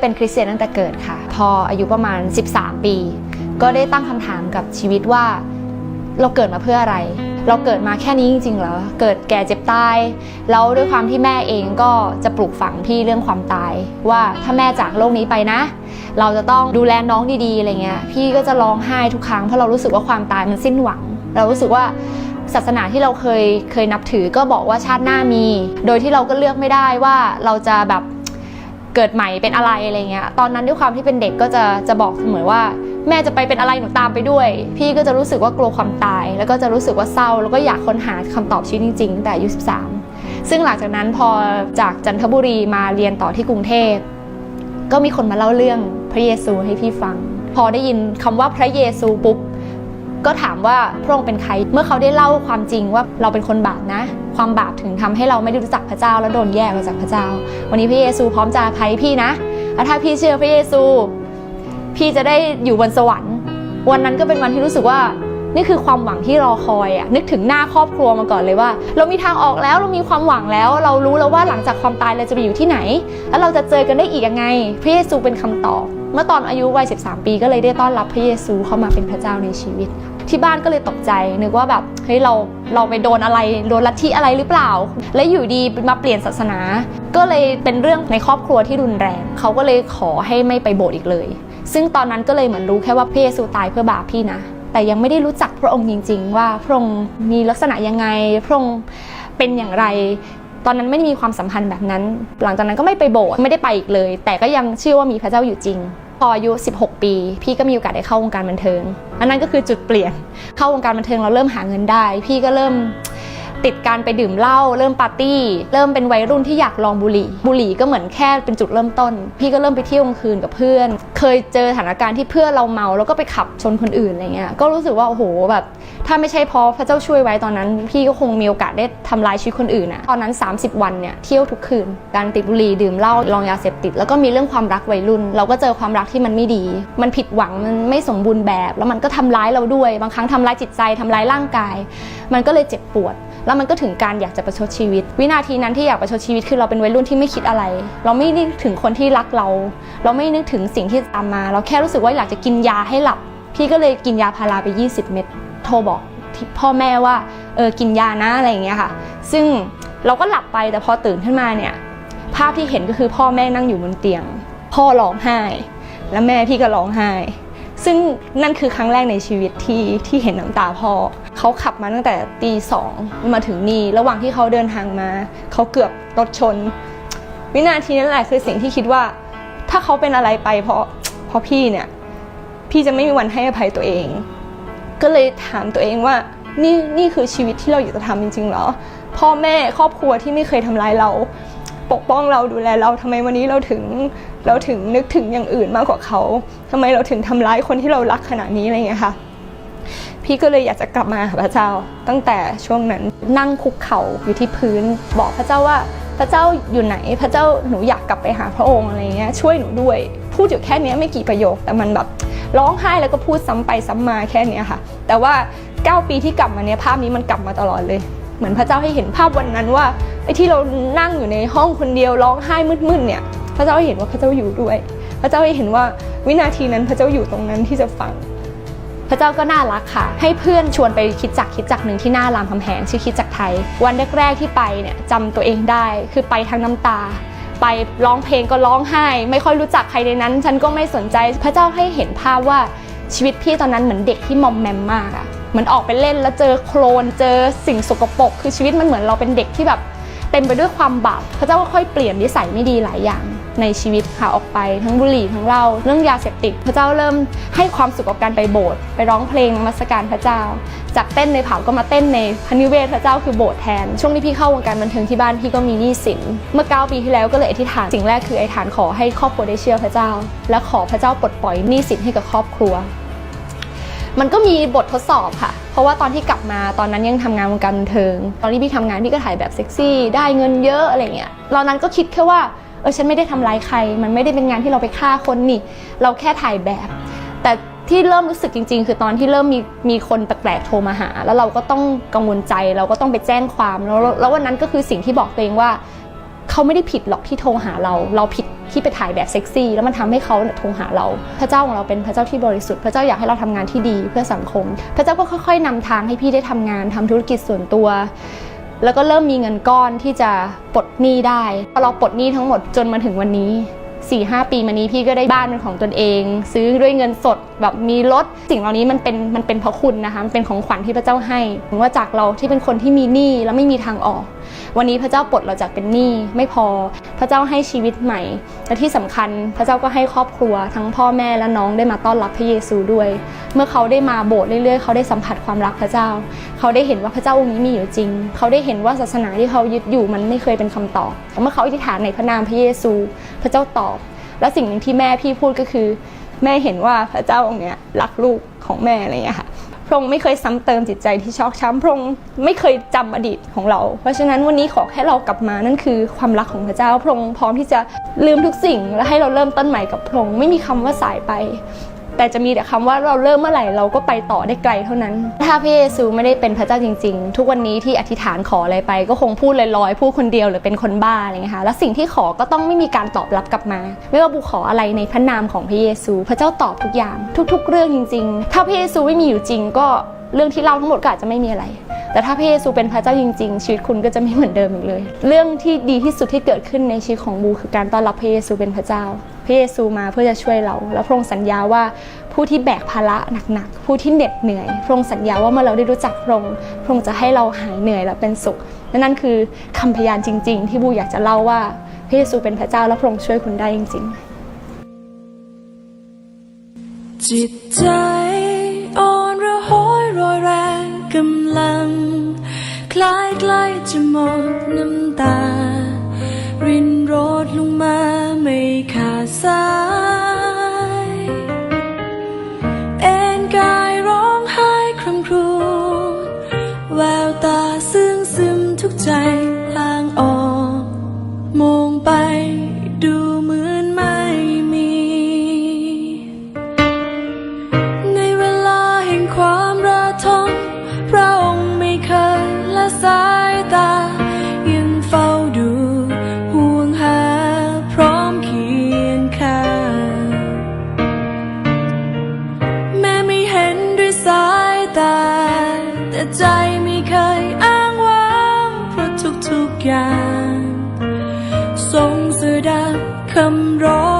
เป็นคริสเตียนตั้งแต่เกิดค่ะ พออายุประมาณ 13 ปี ก็ได้ตั้งคำถามกับชีวิตว่าเราเกิดมาเพื่ออะไร เราเกิดมาแค่นี้จริงๆเหรอ เกิดแก่เจ็บตาย แล้วด้วยความที่แม่เองก็จะปลูกฝังพี่เรื่องความตาย ว่าถ้าแม่จากโลกนี้ไปนะ เราจะต้องดูแลน้องดีๆอะไรเงี้ย พี่ก็จะร้องไห้ทุกครั้งเพราะเรารู้สึกว่าความตายมันสิ้นหวัง เรารู้สึกว่าศาสนาที่เราเคยเคยนับถือก็บอกว่าชาติหน้ามี โดยที่เราก็เลือกไม่ได้ว่าเราจะแบบ เกิดใหม่เป็นอะไรอะไรเงี้ยตอนนั้นด้วยความที่เป็นเด็กก็จะจะบอกเสมอว่า แม่จะไปเป็นอะไรหนูตามไปด้วย พี่ก็จะรู้สึกว่ากลัวความตาย แล้วก็จะรู้สึกว่าเศร้า แล้วก็อยากค้นหาคำตอบชีวิตจริงๆแต่อายุ13 ซึ่งหลังจากนั้นพอจากจันทบุรีมาเรียนต่อที่กรุงเทพก็มีคนมาเล่าเรื่องพระเยซูให้พี่ฟัง พอได้ยินคำว่าพระเยซูปุ๊บ ก็ถามว่าพระองค์เป็นใคร เมื่อเขาได้เล่าความจริงว่าเราเป็นคนบาปนะ ความบาปถึงทำให้เราไม่ได้รู้จักพระเจ้าแล้วโดนแยกออกจากพระเจ้า วันนี้พระเยซูพร้อมจะอภัยพี่นะแล้วถ้าพี่เชื่อพระเยซู พี่จะได้อยู่บนสวรรค์ วันนั้นก็เป็นวันที่รู้สึกว่านี่คือความหวังที่รอคอยอะนึกถึงหน้าครอบครัวมาก่อนเลยว่า เรามีทางออกแล้วเรามีความหวังแล้ว เรารู้แล้วว่าหลังจากความตายเราจะไปอยู่ที่ไหน แล้วเราจะเจอกันได้อีกยังไง พระเยซูเป็นคำตอบ เมื่อตอนอายุวัย 13 ปี ก็เลยได้ต้อนรับพระเยซูเข้ามาเป็นพระเจ้าในชีวิต ที่บ้านก็เลยตกใจนึกว่าแบบเฮ้ยเราเราไปโดนอะไรโดนลัทธิอะไรหรือเปล่า และอยู่ดีมาเปลี่ยนศาสนา ก็เลยเป็นเรื่องในครอบครัวที่รุนแรงเขาก็เลยขอให้ไม่ไปโบสถ์อีกเลย ซึ่งตอนนั้นก็เลยเหมือนรู้แค่ว่าพระเยซูตายเพื่อบาปพี่นะแต่ยังไม่ได้รู้จักพระองค์จริง ๆ ว่าพระองค์มีลักษณะยังไงพระองค์เป็นอย่างไร ตอนนั้นไม่ได้มีความสัมพันธ์แบบนั้น หลังจากนั้นก็ไม่ไปโบสถ์ไม่ได้ไปอีกเลย แต่ก็ยังเชื่อว่ามีพระเจ้าอยู่จริง พออายุ 16 ปี พี่ก็มีโอกาสได้เข้าวงการบันเทิง อันนั้นก็คือจุดเปลี่ยนเข้าวงการบันเทิงเราเริ่มหาเงินได้ พี่ก็เริ่ม ติดการไปดื่มเหล้าเริ่มปาร์ตี้ เริ่มเป็นวัยรุ่นที่อยากลองบุหรี่ บุหรี่ก็เหมือนแค่เป็นจุดเริ่มต้น พี่ก็เริ่มไปเที่ยวกลางคืนกับเพื่อน เคยเจอสถานการณ์ที่เพื่อนเราเมาแล้วก็ไปขับชนคนอื่นอะไรเงี้ยก็รู้สึกว่าโอ้โหแบบถ้าไม่ใช่เพราะพระเจ้าช่วยไว้ตอนนั้น พี่ก็คงมีโอกาสได้ทำลายชีวิตคนอื่นอะตอนนั้น 30 วันเนี่ยเที่ยวทุกคืน การติดบุหรี่ดื่มเหล้าลองยาเสพติด แล้วก็มีเรื่องความรักวัยรุ่น เราก็เจอความรักที่มันไม่ดี มันผิดหวังมันไม่สมบูรณ์แบบ แล้วมันก็ทำร้ายเราด้วย บางครั้งทำร้ายจิตใจทำร้ายร่างกาย มันก็เลยเจ็บปวด แล้วมันก็ถึงการอยากจะประชดชีวิต วินาทีนั้นที่อยากประชดชีวิตคือเราเป็นวัยรุ่นที่ไม่คิดอะไร เราไม่นึกถึงคนที่รักเรา เราไม่นึกถึงสิ่งที่ตามมา เราแค่รู้สึกว่าอยากจะกินยาให้หลับ พี่ก็เลยกินยาพาราไป 20 เม็ดโทรบอกพ่อแม่ว่าเออกินยานะอะไรอย่างเงี้ยค่ะ ซึ่งเราก็หลับไปแต่พอตื่นขึ้นมาเนี่ยภาพที่เห็นก็คือพ่อแม่นั่งอยู่บนเตียง พ่อร้องไห้ แล้วแม่พี่ก็ร้องไห้ ซึ่งนั่นคือครั้งแรกในชีวิตที่ที่เห็นน้ำตาพ่อเขาขับมาตั้งแต่ตีสองมาถึงนี่ระหว่างที่เขาเดินทางมาเขาเกือบรถชน วินาทีนั้นแหละคือสิ่งที่คิดว่า ถ้าเขาเป็นอะไรไปเพราะเพราะพี่เนี่ย พี่จะไม่มีวันให้อภัยตัวเอง ก็เลยถามตัวเองว่านี่นี่คือชีวิตที่เราอยากจะทำจริงๆเหรอ พ่อแม่ครอบครัวที่ไม่เคยทำร้ายเรา ปกป้องเราดูแลเราทำไมวันนี้เราถึงเราถึงนึกถึงอย่างอื่นมากกว่าเขาทำไมเราถึงทำร้ายคนที่เรารักขนาดนี้อะไรเงี้ยค่ะ พี่ก็เลยอยากจะกลับมาหาพระเจ้าตั้งแต่ช่วงนั้นนั่งคุกเข่าอยู่ที่พื้น บอกพระเจ้าว่าพระเจ้าอยู่ไหนพระเจ้าหนูอยากกลับไปหาพระองค์อะไรเงี้ยช่วยหนูด้วย พูดอยู่แค่นี้ไม่กี่ประโยคแต่มันแบบร้องไห้แล้วก็พูดซ้ำไปซ้ำมาแค่นี้ค่ะ แต่ว่า 9 ปีที่กลับมาเนี่ยภาพนี้มันกลับมาตลอดเลย เหมือนพระเจ้าให้เห็นภาพวันนั้นว่าไอ้ที่เรานั่งอยู่ในห้องคนเดียวร้องไห้มืดๆเนี่ย พระเจ้าให้เห็นว่าพระเจ้าอยู่ด้วย พระเจ้าให้เห็นว่าวินาทีนั้นพระเจ้าอยู่ตรงนั้นที่จะฟัง พระเจ้าก็น่ารักค่ะ ให้เพื่อนชวนไปคิดจักคิดจักหนึ่งที่หน้ารามคำแหงชื่อคิดจักไทย วันแรกๆที่ไปเนี่ยจำตัวเองได้คือไปทั้งน้ำตาไปร้องเพลงก็ร้องไห้ ไม่ค่อยรู้จักใครในนั้น ฉันก็ไม่สนใจพระเจ้าให้เห็นภาพว่าชีวิตพี่ตอนนั้นเหมือนเด็กที่มอมแมมมากอะ เหมือนออกไปเล่นแล้วเจอโคลนเจอสิ่งสกปรกคือชีวิตมันเหมือนเราเป็นเด็กที่แบบเต็มไปด้วยความบาปพระเจ้าก็ค่อยเปลี่ยนนิสัยไม่ดีหลายอย่างในชีวิตค่ะออกไปทั้งบุหรี่ทั้งเหล้าเรื่องยาเสพติด พระเจ้าเริ่มให้ความสุขกับการไปโบสถ์ไปร้องเพลงนมัสการพระเจ้า จากเต้นในผับก็มาเต้นในพนิเวศพระเจ้าคือโบสถ์แทน ช่วงที่พี่เข้าวงการบันเทิงที่บ้านพี่ก็มีหนี้สินเมื่อ 9 ปีที่แล้วก็เลยอธิษฐานสิ่งแรกคืออธิษฐานขอให้ครอบครัวได้เชื่อพระเจ้า และขอพระเจ้าปลดปล่อยหนี้สินให้กับครอบครัว มันก็มีบททดสอบค่ะ เพราะว่าตอนที่กลับมาตอนนั้นยังทำงานวงการบันเทิง ตอนที่พี่ทำงานพี่ก็ถ่ายแบบเซ็กซี่ ได้เงินเยอะอะไรเงี้ยตอนนั้นก็คิดแค่ว่าเออฉันไม่ได้ทำร้ายใคร มันไม่ได้เป็นงานที่เราไปฆ่าคนนี่ เราแค่ถ่ายแบบ แต่ที่เริ่มรู้สึกจริง ๆ คือตอนที่เริ่มมีมีคนแปลกๆโทรมาหา แล้วเราก็ต้องกังวลใจเราก็ต้องไปแจ้งความแล้วแล้ววันนั้นก็คือสิ่งที่บอกตัวเองว่า เขาไม่ได้ผิดหรอกที่โทรหาเรา เราผิดที่ไปถ่ายแบบเซ็กซี่ แล้วมันทำให้เขาโทรหาเรา พระเจ้าของเราเป็นพระเจ้าที่บริสุทธิ์ พระเจ้าอยากให้เราทำงานที่ดีเพื่อสังคม พระเจ้าก็ค่อยๆนำทางให้พี่ได้ทำงานทำธุรกิจส่วนตัว แล้วก็เริ่มมีเงินก้อนที่จะปลดหนี้ได้พอเราปลดหนี้ทั้งหมดจนมาถึงวันนี้4ี่หปีมานี้พี่ก็ได้บ้านเป็นของตนเอง ซื้อด้วยเงินสดแบบมีรถสิ่งเหล่านี้มันเป็นมันเป็นเพราะคุณนะคะมันเป็นของขวัญที่พระเจ้าให้ถึงว่าจากเราที่เป็นคนที่มีหนี้แล้วไม่มีทางออก วันนี้พระเจ้าปลดเราจากเป็นหนี้ไม่พอ พระเจ้าให้ชีวิตใหม่ และที่สำคัญพระเจ้าก็ให้ครอบครัว ทั้งพ่อแม่และน้องได้มาต้อนรับพระเยซูด้วย เมื่อเขาได้มาโบสถ์เรื่อยๆ เขาได้สัมผัสความรักพระเจ้า เขาได้เห็นว่าพระเจ้าองค์นี้มีอยู่จริง เขาได้เห็นว่าศาสนาที่เขายึดอยู่มันไม่เคยเป็นคำตอบเมื่อเขาอธิษฐานในพระนามพระเยซู พระเจ้าตอบ และสิ่งหนึ่งที่แม่พี่พูดก็คือ แม่เห็นว่าพระเจ้าองค์เนี้ยรักลูกของแม่อะไรอย่างเงี้ยค่ะ พระองค์ไม่เคยซ้ำเติมจิตใจที่ชอกช้ำพระองค์ไม่เคยจำอดีตของเรา เพราะฉะนั้นวันนี้ขอแค่เรากลับมานั่นคือความรักของพระเจ้าพระองค์พร้อมที่จะลืมทุกสิ่ง และให้เราเริ่มต้นใหม่กับพระองค์ไม่มีคำว่าสายไป แต่จะมีแต่คำว่าเราเริ่มเมื่อไหร่เราก็ไปต่อได้ไกลเท่านั้น ถ้าพระเยซูไม่ได้เป็นพระเจ้าจริง ๆ ทุกวันนี้ที่อธิษฐานขออะไรไป ก็คงพูดลอยๆพูดคนเดียวหรือเป็นคนบ้าอะไรเงี้ยค่ะแล้วสิ่งที่ขอก็ต้องไม่มีการตอบรับกลับมา ไม่ว่าบุขออะไรในพระนามของพระเยซู พระเจ้าตอบทุกอย่าง ทุก ๆ เรื่องจริง ๆ ถ้าพระเยซูไม่มีอยู่จริง ก็เรื่องที่เล่าทั้งหมดก็อาจจะไม่มีอะไร แต่ถ้าพระเยซูเป็นพระเจ้าจริง ๆ ชีวิตคุณก็จะไม่เหมือนเดิมอีกเลย เรื่องที่ดีที่สุดที่เกิดขึ้นในชีวิตของบูคือการต้อนรับพระเยซูเป็นพระเจ้า พระเยซูมาเพื่อจะช่วยเรา แล้วพระองค์สัญญาว่าผู้ที่แบกภาระหนักๆผู้ที่เหน็ดเหนื่อย พระองค์สัญญาว่าเมื่อเราได้รู้จักพระองค์พระองค์จะให้เราหายเหนื่อยและเป็นสุขและนั่นคือคำพยานจริง ๆ ที่บูอยากจะเล่าว่าพระเยซูเป็นพระเจ้าและพระองค์ช่วยคุณได้จริง ๆ จิตใจ แววตาซึ้ ทรงสดับคำร้อง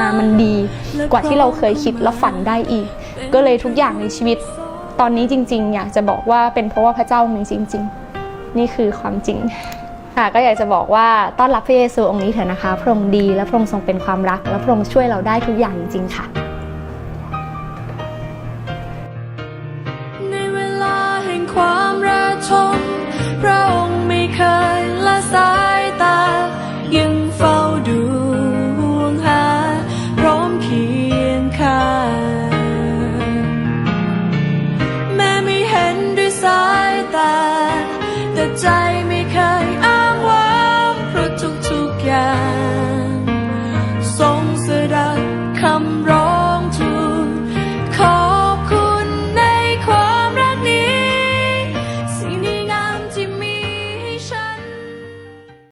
มามันดี กว่าที่เราเคยคิดและฝันได้อีก ก็เลยทุกอย่างในชีวิต ตอนนี้จริง ๆ อยากจะบอกว่าเป็นเพราะว่าพระเจ้ามีจริง ๆ นี่คือความจริงค่ะก็อยากจะบอกว่าต้อนรับพระเยซูองค์นี้เถอะนะคะ พระองค์ดีและพระองค์ทรงเป็นความรัก และพระองค์ช่วยเราได้ทุกอย่างจริงๆค่ะ